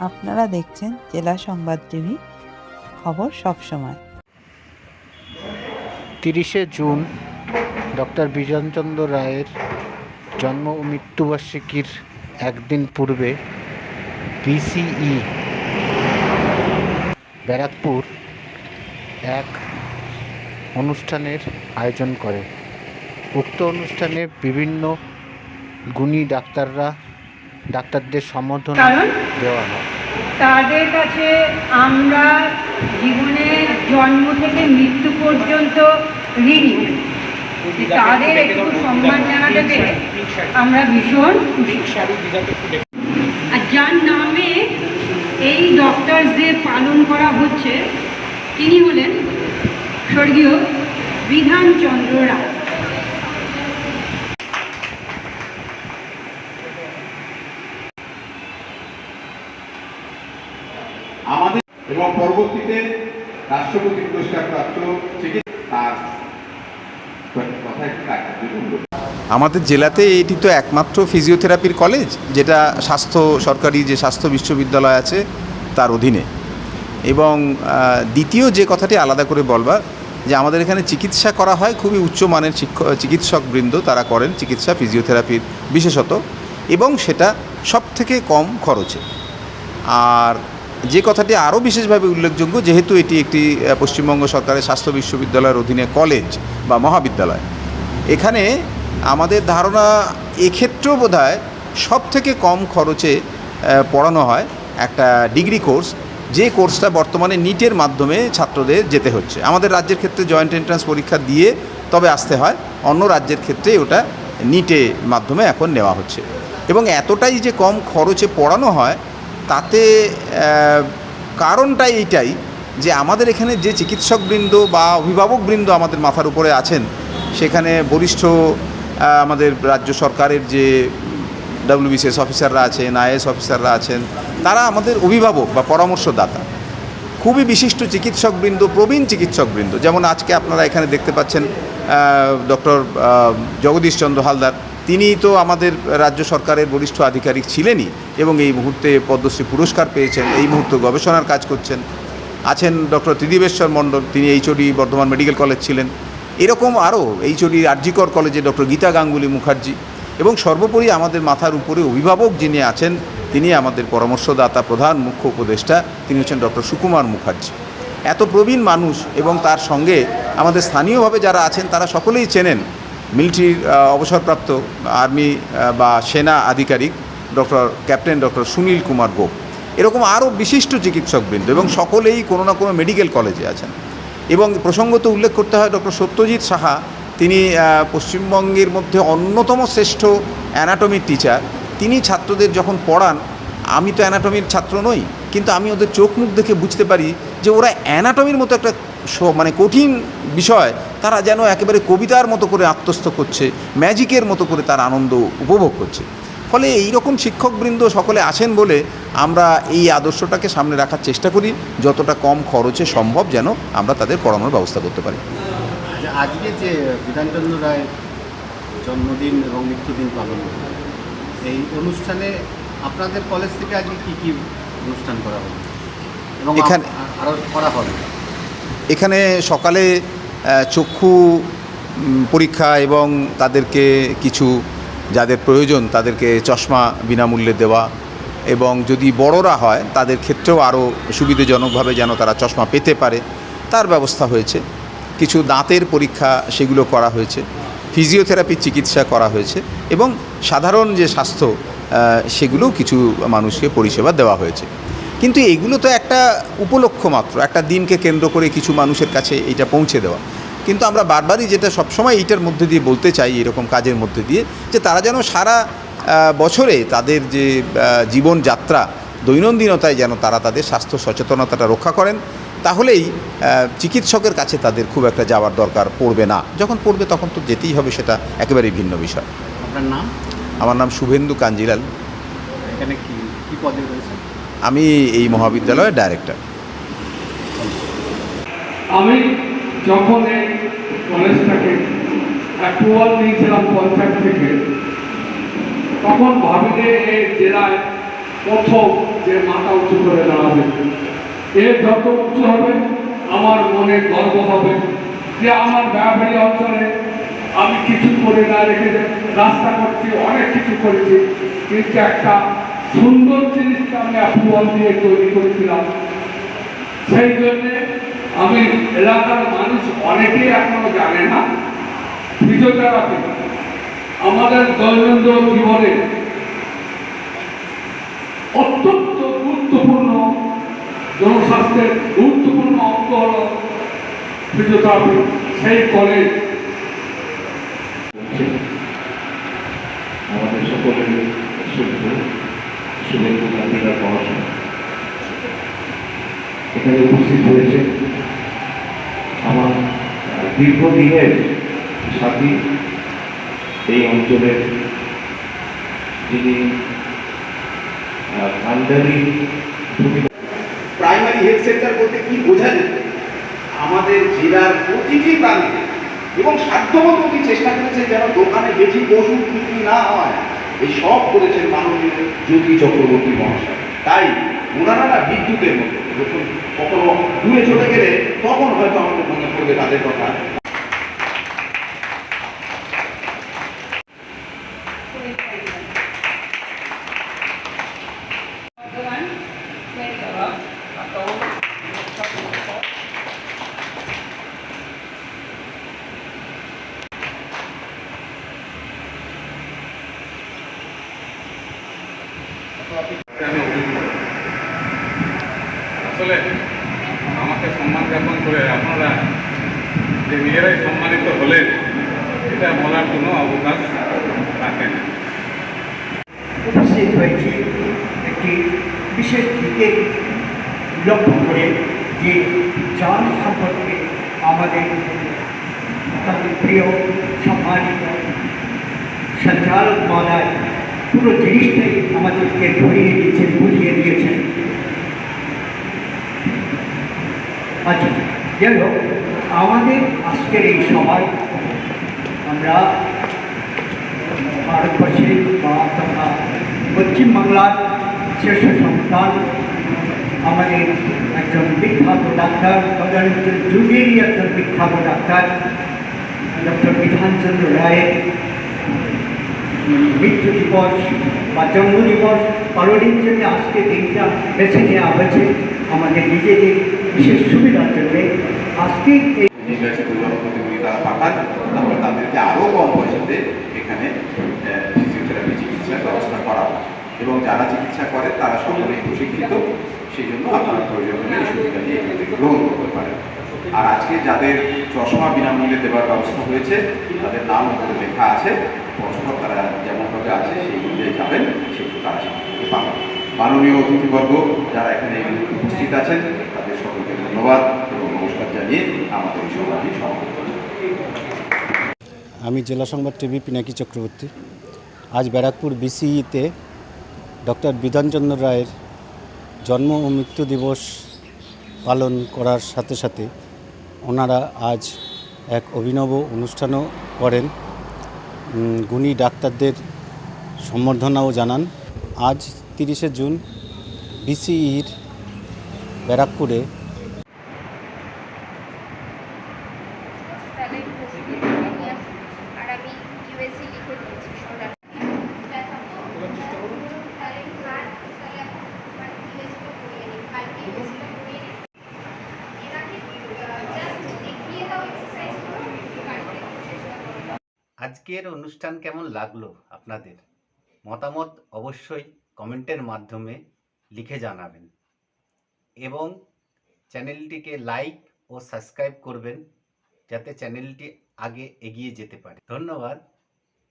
আপনারা দেখছেন জেলা সংবাদ টিভি খবর সবসময় তিরিশে জুন ডক্টর বিজনচন্দ্র রায়ের জন্ম ও মৃত্যুবার্ষিকীর একদিন পূর্বে বিসিই ব্যারাকপুর এক অনুষ্ঠানের আয়োজন করে। উক্ত অনুষ্ঠানে বিভিন্ন গুণী ডাক্তাররা ডাক্তারদের সম্বোধনা দেওয়া হয়। তাদের কাছে আমরা জীবনের জন্ম থেকে মৃত্যু পর্যন্ত ঋণী। তাদের একটু সম্মান জানাতে পেরে আমরা ভীষণ আর যার নামে এই ডক্টরসদের পালন করা হচ্ছে তিনি হলেন স্বর্গীয় বিধানচন্দ্র রায় আমাদের এবং পরবর্তীতে রাষ্ট্রপতি পুরস্কার প্রাপ্ত চিকিৎসা তার কথা একটু রাখার জন্য অনুরোধ আমাদের জেলাতে এটি তো একমাত্র ফিজিওথেরাপির কলেজ যেটা স্বাস্থ্য, সরকারি যে স্বাস্থ্য বিশ্ববিদ্যালয় আছে, তার অধীনে। এবং দ্বিতীয় যে কথাটি আলাদা করে বলবার, যে আমাদের এখানে চিকিৎসা করা হয় খুবই উচ্চমানের চিকিৎসকবৃন্দ তারা করেন চিকিৎসা ফিজিওথেরাপির বিশেষত, এবং সেটা সব থেকে কম খরচে। আর যে কথাটি আরও বিশেষভাবে উল্লেখযোগ্য, যেহেতু এটি একটি পশ্চিমবঙ্গ সরকারের স্বাস্থ্য বিশ্ববিদ্যালয়ের অধীনে কলেজ বা মহাবিদ্যালয় এখানে আমাদের ধারণা এক্ষেত্রেও বোধ হয় সব থেকে কম খরচে পড়ানো হয় একটা ডিগ্রি কোর্স। যে কোর্সটা বর্তমানে নিটের মাধ্যমে ছাত্রদের যেতে হচ্ছে। আমাদের রাজ্যের ক্ষেত্রে জয়েন্ট এন্ট্রান্স পরীক্ষা দিয়ে তবে আসতে হয়। অন্য রাজ্যের ক্ষেত্রে ওটা নিটে মাধ্যমে এখন নেওয়া হচ্ছে। এবং এতটাই যে কম খরচে পড়ানো হয়, তাতে কারণটা এইটাই যে আমাদের এখানে যে চিকিৎসকবৃন্দ বা অভিভাবকবৃন্দ আমাদের মাথার উপরে আছেন সেখানে বরিষ্ঠ আমাদের রাজ্য সরকারের যে ডাব্লিউবিসিএস অফিসাররা আছেন আইএস অফিসাররা আছেন, তারা আমাদের অভিভাবক বা পরামর্শদাতা। খুবই বিশিষ্ট চিকিৎসকবৃন্দ, প্রবীণ চিকিৎসকবৃন্দ। যেমন আজকে আপনারা এখানে দেখতে পাচ্ছেন ডক্টর জগদীশ চন্দ্র হালদার। তিনি তো আমাদের রাজ্য সরকারের বরিষ্ঠ আধিকারিক ছিলেনই এবং এই মুহূর্তে পদ্মশ্রী পুরস্কার পেয়েছেন, এই মুহূর্তে গবেষণার কাজ করছেন। আছেন ডক্টর ত্রিদিবেশ্বর মণ্ডল, তিনি এইচওডি বর্ধমান মেডিকেল কলেজ ছিলেন। এরকম আরও এইচওডি আরজিকর কলেজে ডক্টর গীতা গাঙ্গুলি মুখার্জি এবং সর্বোপরি আমাদের মাথার উপরে অভিভাবক যিনি আছেন, তিনি আমাদের পরামর্শদাতা প্রধান মুখ্য উপদেষ্টা, তিনি হচ্ছেন ডক্টর সুকুমার মুখার্জি। এত প্রবীণ মানুষ এবং তার সঙ্গে আমাদের স্থানীয়ভাবে যারা আছেন, তারা সকলেই চেনেন মিলিটারির অবসরপ্রাপ্ত আর্মি বা সেনা আধিকারিক doctor, captain doctor Sunil Kumar Gope. এরকম আরও বিশিষ্ট চিকিৎসকবৃন্দ এবং সকলেই কোনো না কোনো মেডিকেল কলেজে আছেন। এবং প্রসঙ্গত উল্লেখ করতে হয় ডক্টর সত্যজিৎ সাহা, তিনি পশ্চিমবঙ্গের মধ্যে অন্যতম শ্রেষ্ঠ অ্যানাটমির টিচার তিনি ছাত্রদের যখন পড়ান, আমি তো অ্যানাটমির ছাত্র নই, কিন্তু আমি ওদের চোখ মুখ দেখে বুঝতে পারি যে ওরা অ্যানাটমির মতো একটা মানে কঠিন বিষয়, তারা যেন একেবারে কবিতার মতো করে আত্মস্থ করছে ম্যাজিকের মতো করে তার আনন্দ উপভোগ করছে। ফলে এই রকম শিক্ষকবৃন্দ সকলে আছেন বলে আমরা এই আদর্শটাকে সামনে রাখার চেষ্টা করি যতটা কম খরচে সম্ভব যেন আমরা তাদের পড়ানোর ব্যবস্থা করতে পারি। আচ্ছা, আজকে যে বিধানচন্দ্র রায় জন্মদিন এবং মৃত্যুদিন পালন এই অনুষ্ঠানে আপনাদের কলেজ থেকে আজকে কী কী অনুষ্ঠান করা হবে? এবং এখানে- করা হবে? এখানে সকালে চক্ষু পরীক্ষা এবং তাদেরকে কিছু যাদের প্রয়োজন তাদেরকে চশমা বিনামূল্যে দেওয়া এবং যদি বড়রা হয় তাদের ক্ষেত্রেও আরও সুবিধাজনকভাবে যেন তারা চশমা পেতে পারে তার ব্যবস্থা হয়েছে। কিছু দাঁতের পরীক্ষা সেগুলো করা হয়েছে ফিজিওথেরাপির চিকিৎসা করা হয়েছে এবং সাধারণ যে স্বাস্থ্য আহ, সেগুলোও কিছু মানুষকে পরিষেবা দেওয়া হয়েছে। কিন্তু এগুলো তো একটা উপলক্ষ মাত্র একটা দিনকে কেন্দ্র করে কিছু মানুষের কাছে এটা পৌঁছে দেওয়া। কিন্তু আমরা বারবারই যেটা সবসময় এইটার মধ্যে দিয়ে বলতে চাই এরকম কাজের মধ্যে দিয়ে যে তারা যেন সারা বছরে তাদের যে জীবনযাত্রা দৈনন্দিনতায় যেন তারা তাদের স্বাস্থ্য সচেতনতাটা রক্ষা করেন তাহলেই চিকিৎসকের কাছে তাদের খুব একটা যাওয়ার দরকার পড়বে না। যখন পড়বে তখন তো যেতেই হবে সেটা একেবারেই ভিন্ন বিষয়। আপনার নাম? আমার নাম শুভেন্দু কাঞ্জিলাল। এখানে কি কী পদে রয়েছে? আমি এই মহাবিদ্যালয়ের ডাইরেক্টর। আমি যখন এই কলেজটাকে অ্যাপ্রুভাল নিয়েছিলাম পঞ্চায়েত থেকে। তখন ভাবি যে এই জেলায় প্রথম যে মাথা উঁচু করে দাঁড়াবে। এর যত উঁচু হবে, আমার মনে গর্ব হবে যে আমার ব্যাপারী অঞ্চলে আমি কিছু করে না রেখে রাস্তা করছি, অনেক কিছু করেছি। কিন্তু একটা সুন্দর জিনিসকে আমি অ্যাপ্রুভাল দিয়ে তৈরি করেছিলাম। সেই জন্যে আমি এলাকার মানুষ অনেকেই এখনও জানে না, ফিজিওথেরাপি। আমাদের দৈনন্দিন জীবনে অত্যন্ত গুরুত্বপূর্ণ, জনস্বাস্থ্যের গুরুত্বপূর্ণ অঙ্গ হল ফিজিওথেরাপি, সেই কলেজ আমাদের সকলের শুভ শুভেন্দু এখানে উপস্থিত হয়েছে আমার দীর্ঘদিনের সাথী এই অঞ্চলের যিনি আন্ডারি প্রাইমারি হেলথ সেন্টার বলতে কি বোঝা আমাদের জেলার প্রতিটি প্রান্তে এবং সাধ্যমতো উনি চেষ্টা করেছেন যেন দোকানে বেশি ওষুধ বিক্রি না হয়। এই সব করেছেন মাননীয় জ্যোতি চক্রবর্তী মহাশয়। তাই ওনারা বিদ্যুতের মতো যখন কখনো দূরে চলে গেলে তখন হয়তো আমাদের মনে পড়বে তাদের কথা। আসলে আমাকে সম্মান জ্ঞাপন করে আপনারা যে নিজেরাই সম্মানিত হলেন এটা বলার কোনো অবকাশ রাখেন উপস্থিত হয়েছি একটি বিশেষ দিকে লক্ষ্য করে যে যার সম্পর্কে আমাদের তাদের প্রিয়, সম্মানিত সঞ্চালক মহোদয় পুরো জিনিসটাই আমাদেরকে ধরিয়ে দিয়েছেন, বুঝিয়ে দিয়েছেন। আচ্ছা যাই হোক আমাদের আজকের এই সভায় আমরা ভারতবর্ষের তথা পশ্চিমবাংলার শীর্ষ সন্তান, আমাদের একজন বিখ্যাত ডাক্তার, তদানীন্তন যুগেরই একজন বিখ্যাত ডাক্তার, ডক্টর বিধানচন্দ্র রায়ের মৃত্যু দিবস বা জন্ম দিবস পালনের জন্য আজকে দিনটা বেছে নেওয়া হয়েছে। আমাদের নিজেদের বিশেষ সুবিধার জন্য আজকে এই প্রতিযোগিতা পাঠান তাহলে তাদেরকে আরও কম পয়সাতে এখানে ফিজিওথেরাপি চিকিৎসার ব্যবস্থা করা হয়। এবং যারা চিকিৎসা করে তারা সকলেই প্রশিক্ষিত, সেই জন্য আপনার প্রয়োজন এই এখান থেকে গ্রহণ করতে পারেন। আর আজকে যাদের চশমা বিনামূল্যে দেওয়ার ব্যবস্থা হয়েছে, তাদের নাম উপরে লেখা আছে পরস্পর তারা যেমনভাবে আছে, সেই অনুযায়ী যাবেন সেগুলো তারা পাবেন। মাননীয় অতিথিবর্গ, যারা এখানে উপস্থিত আছেন ধন্যবাদ এবং নমস্কার জানিয়ে আমাদের এই সভাটি আমি জেলা সংবাদ টিভি পিনাকি চক্রবর্তী। আজ ব্যারাকপুর বিসিইতে ডক্টর বিধানচন্দ্র রায়ের জন্ম ও মৃত্যু দিবস পালন করার সাথে সাথে ওনারা আজ এক অভিনব অনুষ্ঠানও করেন। গুণী ডাক্তারদের সম্বর্ধনাও জানান। আজ তিরিশে জুন বিসিইর ব্যারাকপুরে তাহলে কোভিডে নিয়ে আসুন আর আমি ইউএসএ লিখে দিয়েছি সোনার তাহলে কার তাহলে ইউএসএটা করিয়ে নিন কালকে ইউএসএটা কালকে চেষ্টা করো আজকের অনুষ্ঠান কেমন লাগল আপনাদের? মতামত অবশ্যই কমেন্টের মাধ্যমে লিখে জানাবেন। এবং চ্যানেলটিকে লাইক ও সাবস্ক্রাইব করবেন। যাতে চ্যানেলটি আগে এগিয়ে যেতে পারে। ধন্যবাদ।